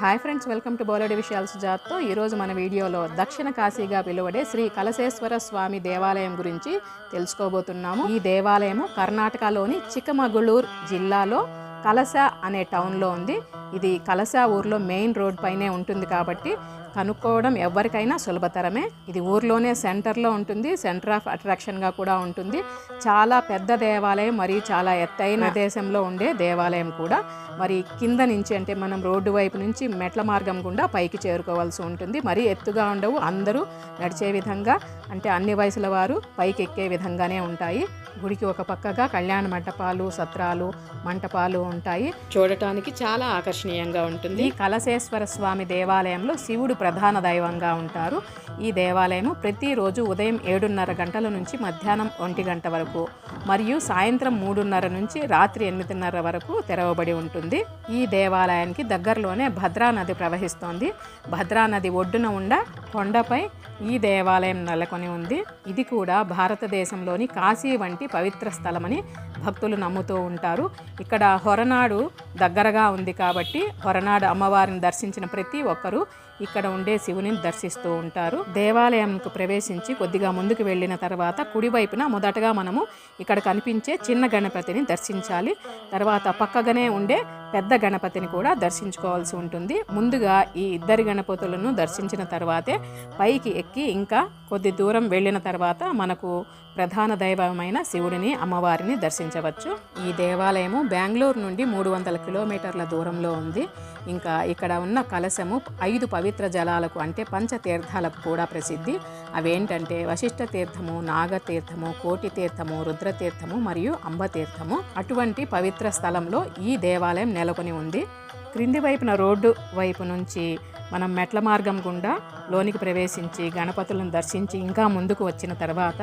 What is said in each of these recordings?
Hi friends welcome to బోలెడి విషయాల సుజాత్తో ఈరోజు మన వీడియోలో దక్షిణ కాశీగా పిలువడే శ్రీ కలశేశ్వర స్వామి దేవాలయం గురించి తెలుసుకోబోతున్నాము. ఈ దేవాలయము కర్ణాటకలోని చిక్కమగళూరు జిల్లాలో కలస అనే టౌన్లో ఉంది. ఇది కలస ఊర్లో మెయిన్ రోడ్ పైనే ఉంటుంది కాబట్టి కనుక్కోవడం ఎవరికైనా సులభతరమే. ఇది ఊర్లోనే సెంటర్లో ఉంటుంది సెంటర్ ఆఫ్ అట్రాక్షన్గా కూడా ఉంటుంది. చాలా పెద్ద దేవాలయం మరియు చాలా ఎత్తైన ప్రదేశంలో ఉండే దేవాలయం కూడా. మరి కింద నుంచి అంటే మనం రోడ్డు వైపు నుంచి మెట్ల మార్గం గుండా పైకి చేరుకోవాల్సి ఉంటుంది. మరీ ఎత్తుగా ఉండవు అందరూ నడిచే విధంగా. అంటే అన్ని వయసుల వారు పైకి ఎక్కే విధంగానే ఉంటాయి. గుడికి ఒక పక్కగా కళ్యాణ మంటపాలు సత్రాలు మంటపాలు ఉంటాయి. చూడటానికి చాలా ఆకర్షణీయంగా ఉంటుంది. ఈ కలశేశ్వర స్వామి దేవాలయంలో శివుడు ప్రధాన దైవంగా ఉంటారు. ఈ దేవాలయము ప్రతిరోజు ఉదయం ఏడున్నర గంటల నుంచి మధ్యాహ్నం ఒంటి గంట వరకు మరియు సాయంత్రం మూడున్నర నుంచి రాత్రి ఎనిమిదిన్నర వరకు తెరవబడి ఉంటుంది. ఈ దేవాలయానికి దగ్గరలోనే భద్రా నది ప్రవహిస్తోంది. భద్రా నది ఒడ్డున ఉండ కొండపై ఈ దేవాలయం నెలకొని ఉంది. ఇది కూడా భారతదేశంలోని కాశీ వంటి పవిత్ర స్థలమని భక్తులు నమ్ముతూ ఉంటారు. ఇక్కడ హొరనాడు దగ్గరగా ఉంది కాబట్టి హొరనాడు అమ్మవారిని దర్శించిన ప్రతి ఒక్కరూ ఇక్కడ ఉండే శివుని దర్శిస్తూ ఉంటారు. దేవాలయంకు ప్రవేశించి కొద్దిగా ముందుకు వెళ్ళిన తర్వాత కుడివైపున మొదటగా మనము ఇక్కడ కనిపించే చిన్న గణపతిని దర్శించాలి. తర్వాత పక్కగానే ఉండే పెద్ద గణపతిని కూడా దర్శించుకోవాల్సి ఉంటుంది. ముందుగా ఈ ఇద్దరి గణపతులను దర్శించిన తర్వాతే పైకి ఎక్కి ఇంకా కొద్ది దూరం వెళ్ళిన తర్వాత మనకు ప్రధాన దైవమైన శివుడిని అమ్మవారిని దర్శించవచ్చు. ఈ దేవాలయము బెంగళూరు నుండి మూడు వందల కిలోమీటర్ల దూరంలో ఉంది. ఇంకా ఇక్కడ ఉన్న కలశము ఐదు పవిత్ర జలాలకు అంటే పంచతీర్థాలకు కూడా ప్రసిద్ధి. అవేంటంటే వశిష్ఠ తీర్థము నాగతీర్థము కోటి తీర్థము రుద్రతీర్థము మరియు అంబతీర్థము అటువంటి పవిత్ర స్థలంలో ఈ దేవాలయం నెలకొని ఉంది. క్రింది వైపున రోడ్డు వైపు నుంచి మనం మెట్ల మార్గం గుండా లోనికి ప్రవేశించి గణపతులను దర్శించి ఇంకా ముందుకు వచ్చిన తర్వాత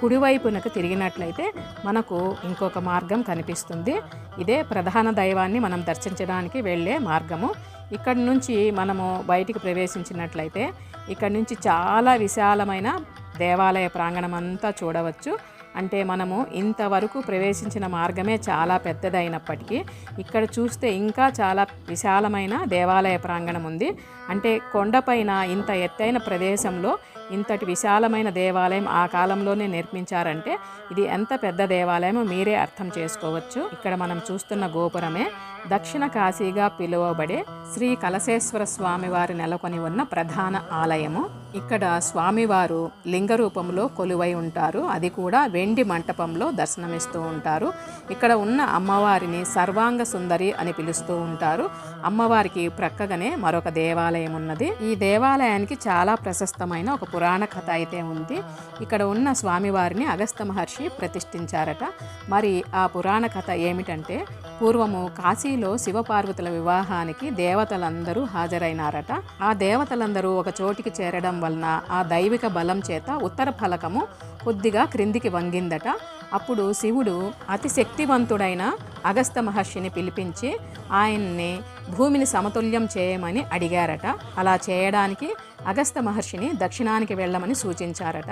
కుడివైపునకు తిరిగినట్లయితే మనకు ఇంకొక మార్గం కనిపిస్తుంది. ఇదే ప్రధాన దైవాన్ని మనం దర్శించడానికి వెళ్ళే మార్గము. ఇక్కడ నుంచి మనము బయటికి ప్రవేశించినట్లయితే ఇక్కడ నుంచి చాలా విశాలమైన దేవాలయ ప్రాంగణం అంతా చూడవచ్చు. అంటే మనము ఇంతవరకు ప్రవేశించిన మార్గమే చాలా పెద్దదైనప్పటికీ ఇక్కడ చూస్తే ఇంకా చాలా విశాలమైన దేవాలయ ప్రాంగణం ఉంది. అంటే కొండపైన ఇంత ఎత్తైన ప్రదేశంలో ఇంతటి విశాలమైన దేవాలయం ఆ కాలంలోనే నిర్మించారంటే ఇది ఎంత పెద్ద దేవాలయమో మీరే అర్థం చేసుకోవచ్చు. ఇక్కడ మనం చూస్తున్న గోపురమే దక్షిణ కాశీగా పిలువబడే శ్రీ కలశేశ్వర స్వామివారి నెలకొని ఉన్న ప్రధాన ఆలయము. ఇక్కడ స్వామివారు లింగ రూపంలో కొలువై ఉంటారు. అది కూడా వెండి మంటపంలో దర్శనమిస్తూ ఉంటారు. ఇక్కడ ఉన్న అమ్మవారిని సర్వాంగ సుందరి అని పిలుస్తూ ఉంటారు. అమ్మవారికి ప్రక్కగానే మరొక దేవాలయం ఉన్నది. ఈ దేవాలయానికి చాలా ప్రశస్తమైన ఒక పురాణ కథ అయితే ఉంది. ఇక్కడ ఉన్న స్వామివారిని అగస్త మహర్షి ప్రతిష్ఠించారట. మరి ఆ పురాణ కథ ఏమిటంటే పూర్వము కాశీలో శివపార్వతుల వివాహానికి దేవతలందరూ హాజరైనారట. ఆ దేవతలందరూ ఒక చోటికి చేరడం వలన ఆ దైవిక బలం చేత ఉత్తర ఫలకము కొద్దిగా క్రిందికి వంగిందట. అప్పుడు శివుడు అతి శక్తివంతుడైన అగస్త మహర్షిని పిలిపించి ఆయన్ని భూమిని సమతుల్యం చేయమని అడిగారట. అలా చేయడానికి అగస్త మహర్షిని దక్షిణానికి వెళ్ళమని సూచించారట.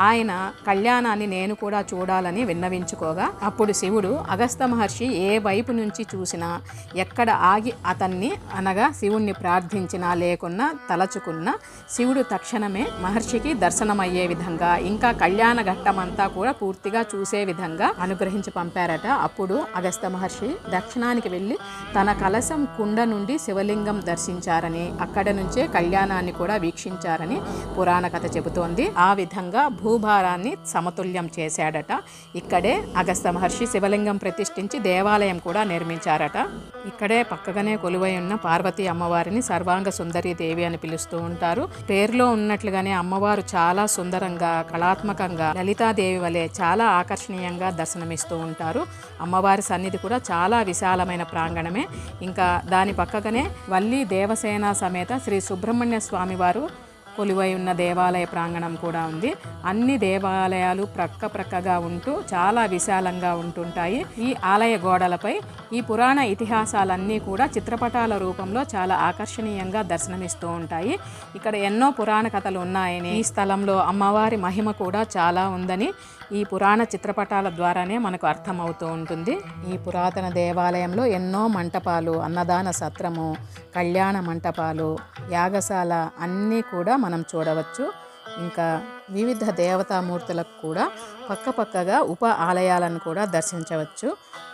ఆయన కళ్యాణాన్ని నేను కూడా చూడాలని విన్నవించుకోగా అప్పుడు శివుడు అగస్త మహర్షి ఏ వైపు నుంచి చూసినా ఎక్కడ ఆగి అతన్ని అనగా శివుణ్ణి ప్రార్థించినా లేకున్నా తలచుకున్నా శివుడు తక్షణమే మహర్షికి దర్శనమయ్యే విధంగా ఇంకా కళ్యాణ ఘట్టమంతా కూడా పూర్తిగా చూసే విధంగా అనుగ్రహించి పంపారట. అప్పుడు అగస్త మహర్షి దక్షిణానికి వెళ్ళి తన కలశం కుండ నుండి శివలింగం దర్శించారని అక్కడ నుంచే కళ్యాణాన్ని కూడా వీక్షించారని పురాణ కథ చెబుతోంది. ఆ విధంగా భూభారాన్ని సమతుల్యం చేశాడట. ఇక్కడే అగస్త మహర్షి శివలింగం ప్రతిష్ఠించి దేవాలయం కూడా నిర్మించారట. ఇక్కడే పక్కగానే కొలువై ఉన్న పార్వతీ అమ్మవారిని సర్వాంగ సుందరి దేవి అని పిలుస్తూ ఉంటారు. పేరులో ఉన్నట్లుగానే అమ్మవారు చాలా సుందరంగా కళాత్మకంగా లలితాదేవి వలె చాలా ఆకర్షణీయంగా దర్శనమిస్తూ ఉంటారు. అమ్మవారి సన్నిధి కూడా చాలా విశాలమైన ప్రాంగణమే. ఇంకా దాని పక్కగానే వల్లి దేవసేన సమేత శ్రీ సుబ్రహ్మణ్య స్వామి వారు కొలువై ఉన్న దేవాలయ ప్రాంగణం కూడా ఉంది. అన్ని దేవాలయాలు ప్రక్క ప్రక్కగా ఉంటూ చాలా విశాలంగా ఉంటుంటాయి. ఈ ఆలయ గోడలపై ఈ పురాణ ఇతిహాసాలన్నీ కూడా చిత్రపటాల రూపంలో చాలా ఆకర్షణీయంగా దర్శనమిస్తూ ఉంటాయి. ఇక్కడ ఎన్నో పురాణ కథలు ఉన్నాయని ఈ స్థలంలో అమ్మవారి మహిమ కూడా చాలా ఉందని ఈ పురాణ చిత్రపటాల ద్వారానే మనకు అర్థమవుతూ ఉంటుంది. ఈ పురాతన దేవాలయంలో ఎన్నో మంటపాలు అన్నదాన సత్రము కళ్యాణ మంటపాలు యాగశాల అన్నీ కూడా మనం చూడవచ్చు. ఇంకా వివిధ దేవతామూర్తులకు కూడా పక్కపక్కగా ఉప ఆలయాలను కూడా దర్శించవచ్చు.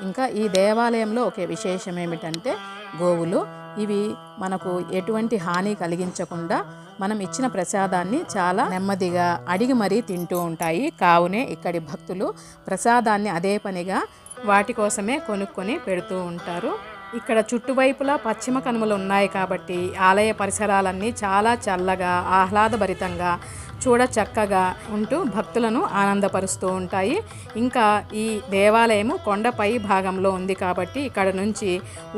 ఇంకా ఈ దేవాలయంలో ఒక విశేషం ఏమిటంటే గోవులు. ఇవి మనకు ఎటువంటి హాని కలిగించకుండా మనం ఇచ్చిన ప్రసాదాన్ని చాలా నెమ్మదిగా అడిగి మరీ తింటూ ఉంటాయి. కావునే ఇక్కడి భక్తులు ప్రసాదాన్ని అదే పనిగా వాటి కోసమే కొనుక్కొని పెడుతూ ఉంటారు. ఇక్కడ చుట్టువైపులా పశ్చిమ కనుమలు ఉన్నాయి కాబట్టి ఆలయ పరిసరాలన్నీ చాలా చల్లగా ఆహ్లాదభరితంగా చూడ చక్కగా ఉంటూ భక్తులను ఆనందపరుస్తూ ఉంటాయి. ఇంకా ఈ దేవాలయము కొండపై భాగంలో ఉంది కాబట్టి ఇక్కడ నుంచి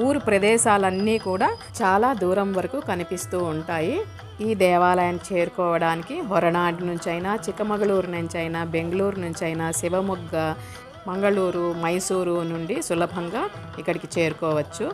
ఊరు ప్రదేశాలన్నీ కూడా చాలా దూరం వరకు కనిపిస్తూ ఉంటాయి. ఈ దేవాలయాన్ని చేరుకోవడానికి హొరనాడు నుంచైనా చిక్కమగళూరు నుంచైనా బెంగళూరు నుంచైనా శివమొగ్గ మంగళూరు మైసూరు నుండి సులభంగా ఇక్కడికి చేరుకోవచ్చు.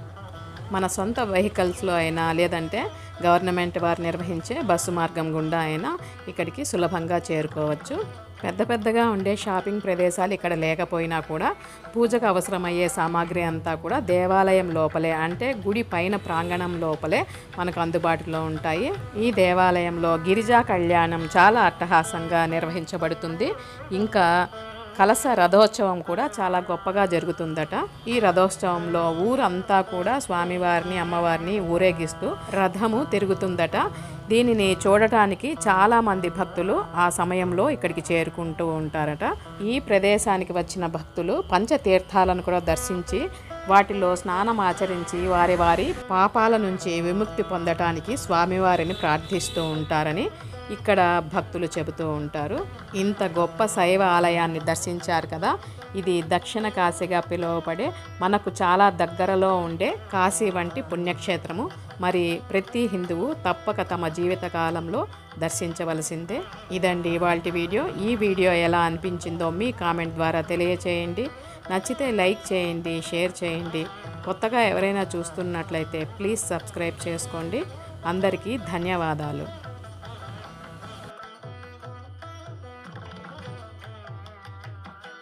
మన సొంత వెహికల్స్లో అయినా లేదంటే గవర్నమెంట్ వారు నిర్వహించే బస్సు మార్గం గుండా అయినా ఇక్కడికి సులభంగా చేరుకోవచ్చు. పెద్ద పెద్దగా ఉండే షాపింగ్ ప్రదేశాలు ఇక్కడ లేకపోయినా కూడా పూజకు అవసరమయ్యే సామాగ్రి అంతా కూడా దేవాలయం లోపలే అంటే గుడి పైన ప్రాంగణం లోపలే మనకు అందుబాటులో ఉంటాయి. ఈ దేవాలయంలో గిరిజా కళ్యాణం చాలా అట్టహాసంగా నిర్వహించబడుతుంది. ఇంకా కలస రథోత్సవం కూడా చాలా గొప్పగా జరుగుతుందట. ఈ రథోత్సవంలో ఊరంతా కూడా స్వామివారిని అమ్మవారిని ఊరేగిస్తూ రథము తిరుగుతుందట. దీనిని చూడటానికి చాలా మంది భక్తులు ఆ సమయంలో ఇక్కడికి చేరుకుంటూ ఉంటారట. ఈ ప్రదేశానికి వచ్చిన భక్తులు పంచతీర్థాలను కూడా దర్శించి వాటిలో స్నానం ఆచరించి వారి వారి పాపాల నుంచి విముక్తి పొందటానికి స్వామివారిని ప్రార్థిస్తూ ఉంటారని ఇక్కడ భక్తులు చెబుతూ ఉంటారు. ఇంత గొప్ప శైవ ఆలయాన్ని దర్శించారు కదా. ఇది దక్షిణ కాశీగా పిలువబడే మనకు చాలా దగ్గరలో ఉండే కాశీ వంటి పుణ్యక్షేత్రము. మరి ప్రతి హిందువు తప్పక తమ జీవితకాలంలో దర్శించవలసిందే. ఇదండి ఇవాళ వీడియో. ఈ వీడియో ఎలా అనిపించిందో మీ కామెంట్ ద్వారా తెలియచేయండి. నచ్చితే లైక్ చేయండి షేర్ చేయండి. కొత్తగా ఎవరైనా చూస్తున్నట్లయితే ప్లీజ్ సబ్స్క్రైబ్ చేసుకోండి. అందరికీ ధన్యవాదాలు.